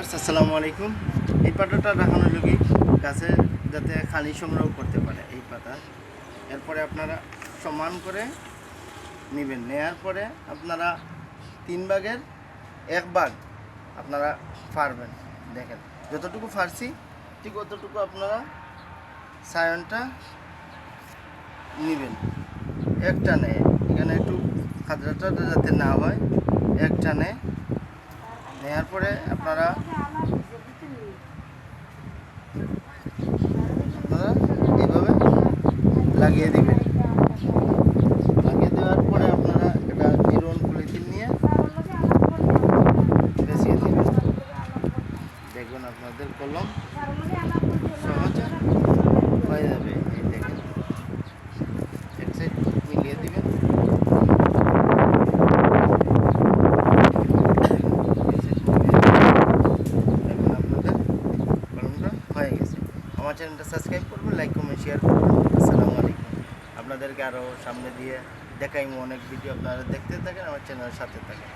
আসসালামু আলাইকুম। এই পাতাটা রাখানো লোকই গাছে যাতে খালি সংগ্রহ করতে পারে এই পাতা। এরপরে আপনারা সমান করে নেবেন। নেয়ার পরে আপনারা তিন ভাগের এক ভাগ আপনারা ফারবেন দেখেন, যতটুকু ফারছি ঠিক অতটুকু আপনারা সায়নটা নেবেন। একটা নেয় এখানে একটু খাদরাটা যাতে না হয় একটা নেয় নেওয়ার পরে আপনারা আপনারা এইভাবে লাগিয়ে দিবেন। লাগিয়ে দেওয়ার পরে আপনারা এটা জিরোন পলিথিন নিয়ে বেঁচিয়ে দেবেন দেখবেন আপনাদের কলম সহজে হয়ে যাবে এই দেখেন এক সাইড মিলিয়ে দিবেন এই side মিলিয়ে দিবেন। দেখুন আপনাদের কলমটা হয়ে গেছে আমার চ্যানেলটা সাবস্ক্রাইব করবেন লাইক কমেন্ট শেয়ার করবেন। আসসালামু আলাইকুম। আপনাদেরকে আরও সামনে দিয়ে দেখাইমো অনেক ভিডিও আপনারা দেখতে থাকেন, আমার চ্যানেলের সাথে থাকেন।